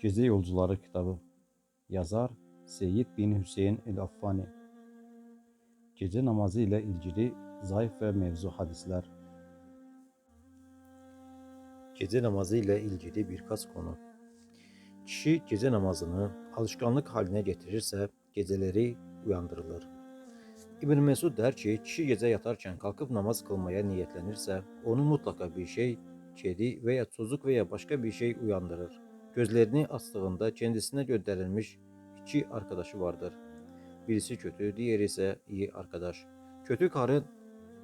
Gece Yolcuları kitabı Yazar Seyyid bin Hüseyin el-Affani Gece namazı ile ilgili zayıf ve mevzu hadisler Gece namazı ile ilgili birkaç konu Kişi gece namazını alışkanlık haline getirirse geceleri uyandırılır. İbn Mesud der ki, kişi gece yatarken kalkıp namaz kılmaya niyetlenirse, onu mutlaka bir şey, kedi veya çocuk veya başka bir şey uyandırır. Gözlerini astığında kendisine gönderilmiş iki arkadaşı vardır. Birisi kötü, diğeri ise iyi arkadaş. Kötü karın,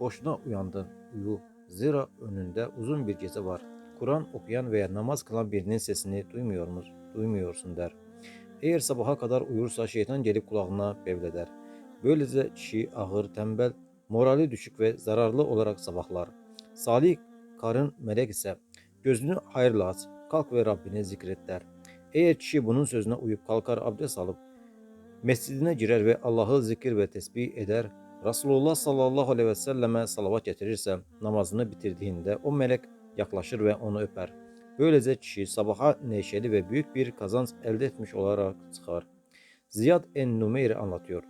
boşuna uyandın, uyu. Zira önünde uzun bir gece var. Kur'an okuyan veya namaz kılan birinin sesini duymuyor musun? Duymuyorsun der. Eğer sabaha kadar uyursa şeytan gelip kulağına bevleder. Böylece kişi ağır, tembel, morali düşük ve zararlı olarak sabahlar. Salih karın melek ise gözünü hayırla aç, kalk ve Rabbini zikret der. Eğer kişi bunun sözüne uyup kalkar abdest alıp mescidine girer ve Allah'ı zikir ve tesbih eder, Resulullah sallallahu aleyhi ve selleme salavat getirirse namazını bitirdiğinde o melek yaklaşır ve onu öper. Böylece kişi sabaha neşeli ve büyük bir kazanç elde etmiş olarak çıkar. Ziyad en-Numeyr anlatıyor.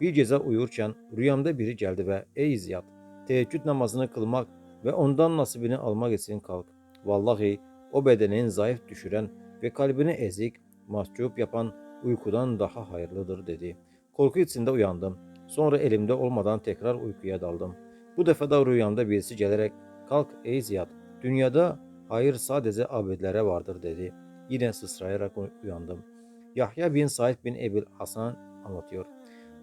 Bir gece uyurken rüyamda biri geldi ve ey Ziyad teheccüd namazını kılmak ve ondan nasibini almak için kalk. Vallahi o bedenin zayıf düşüren ve kalbini ezik, mahcup yapan uykudan daha hayırlıdır dedi. Korku içinde uyandım. Sonra elimde olmadan tekrar uykuya daldım. Bu defa da rüyamda birisi gelerek kalk ey Ziyad dünyada hayır sadece abidlere vardır dedi. Yine sıçrayarak uyandım. Yahya bin Said bin Ebil Hasan anlatıyor.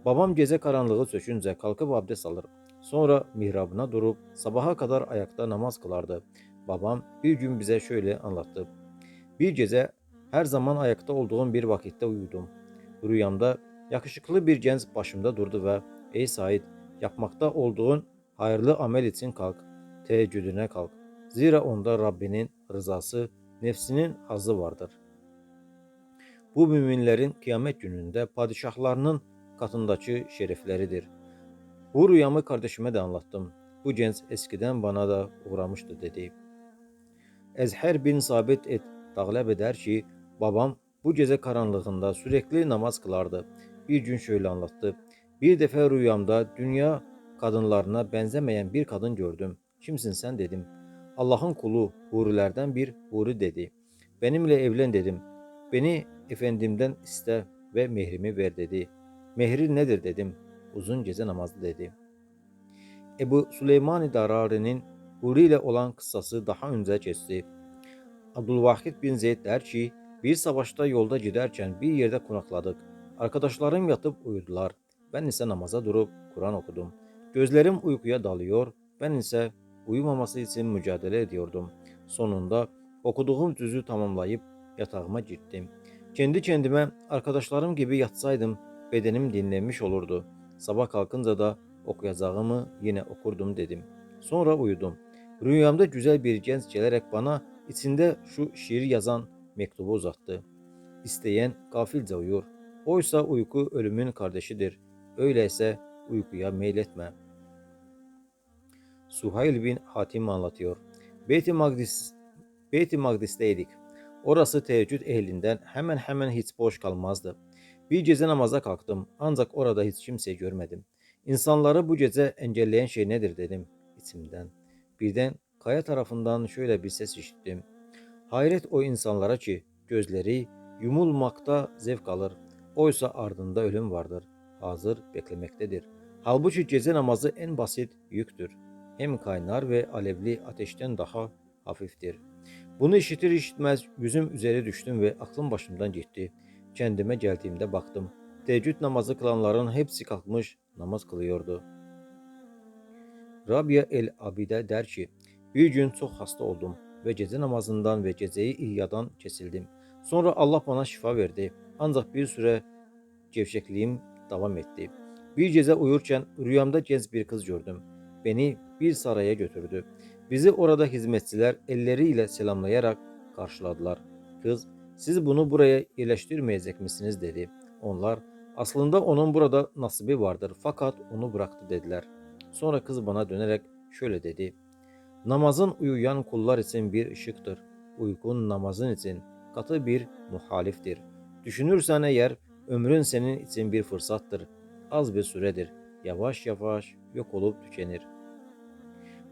Babam gece karanlığı sökünce kalkıp abdest alır. Sonra mihrabına durup sabaha kadar ayakta namaz kılardı. Babam bir gün bize şöyle anlattı. Bir gece her zaman ayakta olduğum bir vakitte uyudum. Rüyamda yakışıklı bir genç başımda durdu ve ''Ey Said, yapmakta olduğun hayırlı amel için kalk, teheccüdüne kalk. Zira onda Rabbinin rızası, nefsinin hazzı vardır.'' Bu müminlerin kıyamet gününde padişahlarının katındaki şerefleridir. Bu rüyamı kardeşime de anlattım. Bu genç eskiden bana da uğramıştı dedi. Ezher bin Sabit et Dağleb eder ki babam bu gece karanlığında sürekli namaz kılardı. Bir gün şöyle anlattı. Bir defa rüyamda dünya kadınlarına benzemeyen bir kadın gördüm. Kimsin sen dedim. Allah'ın kulu hurilerden bir huri dedi. Benimle evlen dedim. Beni efendimden iste ve mehrimi ver dedi. Mehri nedir dedim. Uzun gece namazı dedi. Ebu Süleyman Darari'nin Huri ile olan kıssası daha önce geçti. Abdülvahid bin Zeyd der ki, bir savaşta yolda giderken bir yerde konakladık. Arkadaşlarım yatıp uyudular. Ben ise namaza durup Kur'an okudum. Gözlerim uykuya dalıyor. Ben ise uyumaması için mücadele ediyordum. Sonunda okuduğum cüzü tamamlayıp yatağıma gittim. Kendi kendime arkadaşlarım gibi yatsaydım bedenim dinlenmiş olurdu. Sabah kalkınca da okuyacağımı yine okurdum dedim. Sonra uyudum. Rüyamda güzel bir genç gelerek bana içinde şu şiir yazan mektubu uzattı. İsteyen gafilce uyur. Oysa uyku ölümün kardeşidir. Öyleyse uykuya meyletme. Suhayl bin Hatim anlatıyor. Beyt-i Magdis, Beyt-i Magdis'teydik. Orası teheccüd ehlinden hemen hemen hiç boş kalmazdı. Bir gece namaza kalktım ancak orada hiç kimse görmedim. İnsanları bu gece engelleyen şey nedir dedim içimden. Birden kaya tarafından şöyle bir ses işittim. Hayret o insanlara ki gözleri yumulmakta zevk alır. Oysa ardında ölüm vardır. Hazır beklemektedir. Halbuki gece namazı en basit yüktür. Hem kaynar ve alevli ateşten daha hafiftir. Bunu işitir işitmez yüzüm üzeri düştüm ve aklım başımdan gitti. Kendime geldiğimde baktım. Teheccüd namazı kılanların hepsi kalkmış namaz kılıyordu. Rabia el-Abide der ki, bir gün çok hasta oldum ve gece namazından ve geceyi ihyadan kesildim. Sonra Allah bana şifa verdi. Ancak bir süre gevşekliğim devam etti. Bir gece uyurken rüyamda genç bir kız gördüm. Beni bir saraya götürdü. Bizi orada hizmetçiler elleriyle selamlayarak karşıladılar. Kız, siz bunu buraya yerleştirmeyecek misiniz dedi. Onlar, aslında onun burada nasibi vardır fakat onu bıraktı dediler. Sonra kız bana dönerek şöyle dedi. Namazın uyuyan kullar için bir ışıktır. Uykun namazın için, katı bir muhaliftir. Düşünürsen eğer ömrün senin için bir fırsattır. Az bir süredir. Yavaş yavaş yok olup tükenir.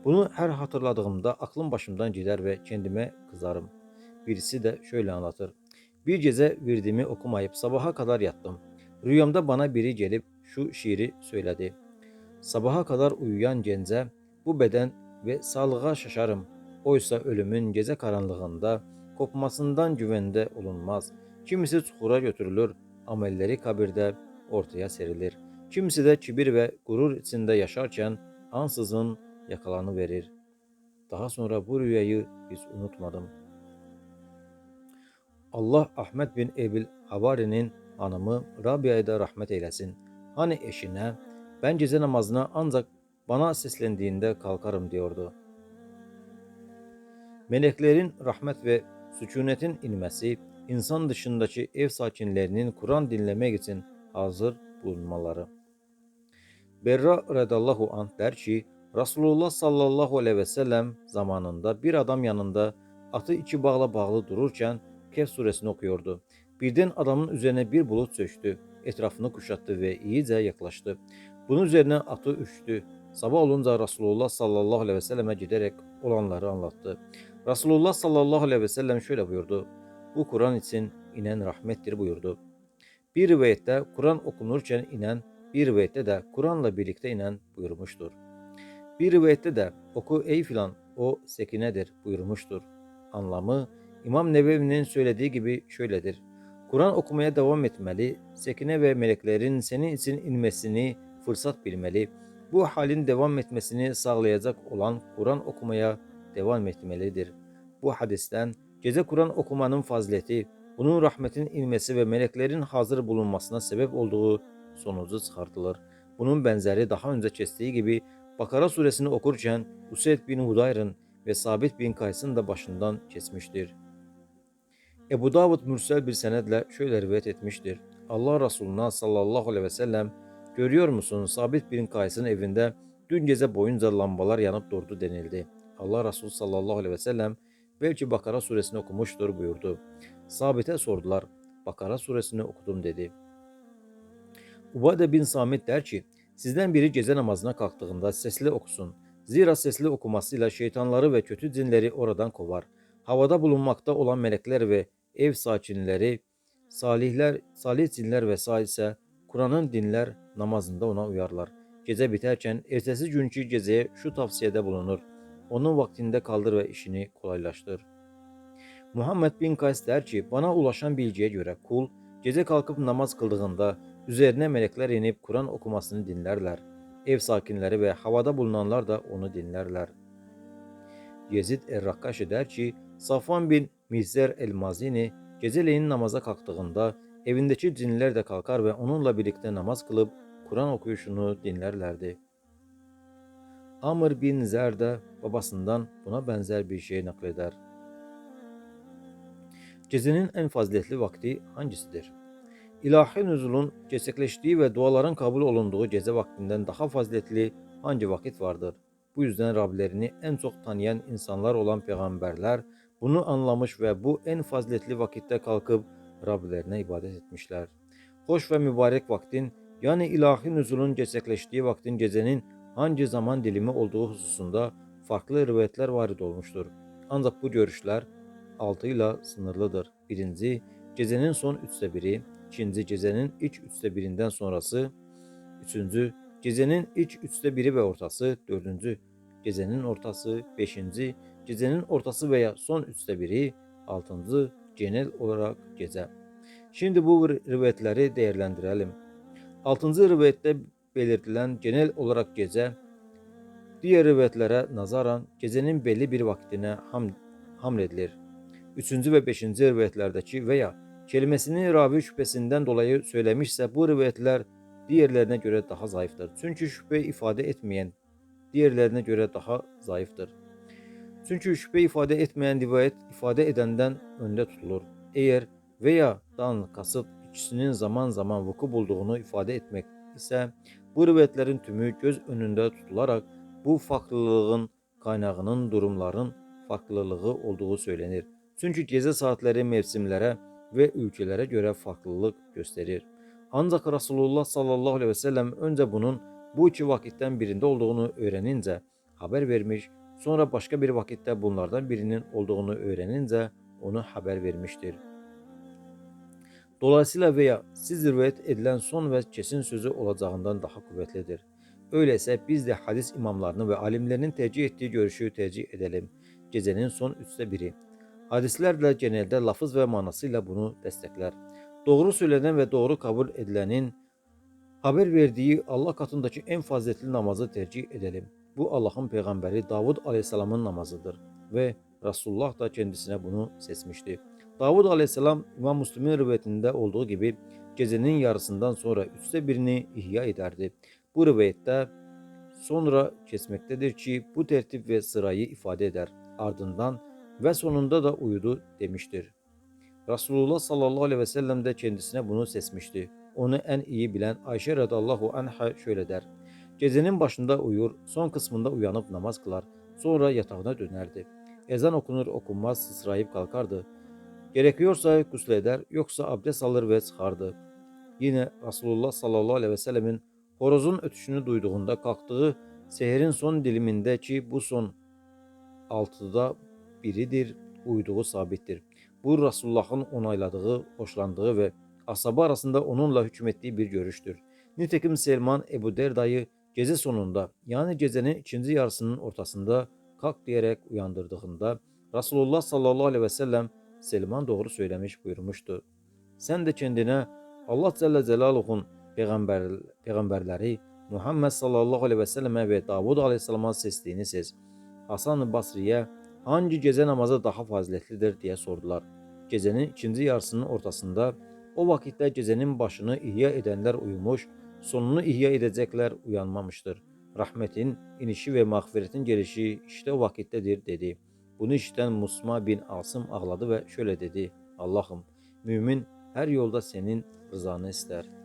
Bunu her hatırladığımda aklım başımdan gider ve kendime kızarım. Birisi de şöyle anlatır. Bir gece virdimi okumayıp sabaha kadar yattım. Rüyamda bana biri gelip şu şiiri söyledi. Sabaha kadar uyuyan gence bu beden ve sağlığa şaşarım. Oysa ölümün gece karanlığında kopmasından güvende olunmaz. Kimisi çukura götürülür, amelleri kabirde ortaya serilir. Kimisi de kibir ve gurur içinde yaşarken ansızın yakalanıverir. Daha sonra bu rüyayı hiç unutmadım. Allah Ahmet bin Ebil Havari'nin hanımı Rabia'ya da rahmet eylesin. Hani eşine ben gece namazına ancak bana seslendiğinde kalkarım diyordu. Meleklerin rahmet ve sükunetin inmesi, insan dışındaki ev sakinlerinin Kur'an dinlemek için hazır bulunmaları. Berra radallahu anh der ki, Resulullah sallallahu aleyhi ve sellem zamanında bir adam yanında atı iki bağla bağlı dururken Kehf suresini okuyordu. Birden adamın üzerine bir bulut çöktü, etrafını kuşattı ve iyice yaklaştı. Bunun üzerine atı uçtu. Sabah olunca Resulullah sallallahu aleyhi ve selleme giderek olanları anlattı. Resulullah sallallahu aleyhi ve sellem şöyle buyurdu. Bu Kur'an için inen rahmettir buyurdu. Bir rivayette Kur'an okunurken inen, bir rivayette de Kur'an'la birlikte inen buyurmuştur. Bir rivayette de oku ey filan o sekinedir buyurmuştur. Anlamı İmam Nebevi'nin söylediği gibi şöyledir. Kur'an okumaya devam etmeli, sekine ve meleklerin senin için inmesini fırsat bilmeli. Bu halin devam etmesini sağlayacak olan Kur'an okumaya devam etmelidir. Bu hadisten gece Kur'an okumanın fazileti, bunun rahmetin inmesi ve meleklerin hazır bulunmasına sebep olduğu sonucu çıkartılır. Bunun benzeri daha önce kestiği gibi Bakara suresini okurken Useyd bin Hudayr'ın ve Sabit bin Kays'ın da başından kesmiştir. Ebu Davud mürsel bir senedle şöyle rivayet etmiştir. Allah Resulüne sallallahu aleyhi ve sellem görüyor musun Sabit bin Kays'ın evinde dün gece boyunca lambalar yanıp durdu denildi. Allah Resulü sallallahu aleyhi ve sellem belki Bakara suresini okumuştur buyurdu. Sabit'e sordular. Bakara suresini okudum dedi. Ubade bin Samit der ki, sizden biri gece namazına kalktığında sesli okusun. Zira sesli okumasıyla şeytanları ve kötü cinleri oradan kovar. Havada bulunmakta olan melekler ve ev sakinleri, salihler, salih cinler vesaire ise Kur'an'ın dinler namazında ona uyarlar. Gece biterken ertesi günkü geceye şu tavsiyede bulunur. Onun vaktinde kaldır ve işini kolaylaştır. Muhammed bin Kays der ki, bana ulaşan bilgiye göre kul gece kalkıp namaz kıldığında üzerine melekler inip Kur'an okumasını dinlerler. Ev sakinleri ve havada bulunanlar da onu dinlerler. Yezid Er-Rakkaşi der ki, Safvan bin Mihzer el-Mazini geceleyin namaza kalktığında evindeki cinler de kalkar ve onunla birlikte namaz kılıp Kur'an okuyuşunu dinlerlerdi. Amr bin Zer de babasından buna benzer bir şey nakleder. Gecenin en faziletli vakti hangisidir? İlahi nüzulun gerçekleştiği ve duaların kabul olunduğu gece vaktinden daha faziletli hangi vakit vardır? Bu yüzden Rablerini en çok tanıyan insanlar olan peygamberler bunu anlamış ve bu en faziletli vakitte kalkıp Rablerine ibadet etmişler. Hoş ve mübarek vaktin yani ilahi nüzulun gerçekleştiği vaktin gecenin hangi zaman dilimi olduğu hususunda farklı rivayetler varid olmuştur. Ancak bu görüşler altıyla sınırlıdır. Birinci, gecenin son üçte biri, ikinci gecenin iç üçte birinden sonrası, üçüncü, gecenin iç üçte biri ve ortası, dördüncü, gecenin ortası, beşinci, gecenin ortası veya son üçte biri, altıncı, genel olarak gece. Şimdi bu rivayetleri değerlendirelim. Altıncı rivayette belirtilen genel olarak gece, diğer rivayetlere nazaran gecenin belli bir vaktine ham, hamledilir. Üçüncü ve beşinci rivayetlerdeki veya kelimesini ravi şüphesinden dolayı söylemişse bu rivayetler diğerlerine göre daha zayıftır. Çünkü şüphe ifade etmeyen diğerlerine göre daha zayıftır. Çünkü şüphe ifade etmeyen rivayet ifade edenden önde tutulur. Eğer veya dan kasıt ikisinin zaman zaman vuku bulduğunu ifade etmek ise bu rivayetlerin tümü göz önünde tutularak bu farklılığın kaynağının durumların farklılığı olduğu söylenir. Çünkü gece saatleri mevsimlere ve ülkelere göre farklılık gösterir. Ancak Resulullah sallallahu aleyhi ve sellem önce bunun bu iki vakitten birinde olduğunu öğrenince haber vermiş, sonra başka bir vakitte bunlardan birinin olduğunu öğrenince onu haber vermiştir. Dolayısıyla veya siz rivayet edilen son ve kesin sözü olacağından daha kuvvetlidir. Öyleyse biz de hadis imamlarının ve alimlerinin tercih ettiği görüşü tercih edelim. Gecenin son üçte biri. Hadisler de genelde lafız ve manasıyla bunu destekler. Doğru söylenen ve doğru kabul edilenin haber verdiği Allah katındaki en faziletli namazı tercih edelim. Bu Allah'ın peygamberi Davud Aleyhisselam'ın namazıdır ve Resulullah da kendisine bunu seçmişti. Davud Aleyhisselam İmam Müslim'in rivayetinde olduğu gibi gecenin yarısından sonra üçte birini ihya ederdi. Bu rivayette sonra kesmektedir ki bu tertip ve sırayı ifade eder. Ardından ve sonunda da uyudu demiştir. Resulullah sallallahu aleyhi ve sellem de kendisine bunu seçmişti. Onu en iyi bilen Ayşe radallahu anha şöyle der. Gecenin başında uyur, son kısmında uyanıp namaz kılar. Sonra yatağına dönerdi. Ezan okunur okunmaz sıçrayıp kalkardı. Gerekiyorsa eder, yoksa abdest alır ve çıkardı. Yine Resulullah sallallahu aleyhi ve sellemin horozun ötüşünü duyduğunda kalktığı seherin son diliminde ki bu son altıda biridir, uyduğu sabittir. Bu Resulullah'ın onayladığı, hoşlandığı ve ashabı arasında onunla hükmettiği bir görüştür. Nitekim Selman Ebu Derda'yı gece sonunda yani gecenin ikinci yarısının ortasında kalk diyerek uyandırdığında Resulullah sallallahu aleyhi ve sellem Selman doğru söylemiş buyurmuştu. Sen de kendine Allah Celle Celaluhu'nun peygamber, peygamberleri Muhammed sallallahu aleyhi ve selleme ve Davud aleyhisselama seçtiğini sez. Hasan-ı Basri'ye hangi gece namazı daha faziletlidir diye sordular. Gecenin ikinci yarısının ortasında o vakitte gecenin başını ihya edenler uyumuş, sonunu ihya edecekler uyanmamıştır. Rahmetin inişi ve mağfiretin gelişi işte o vakittedir dedi. Bunu işiten Musma bin Asım ağladı ve şöyle dedi. Allah'ım mümin her yolda senin rızanı ister.''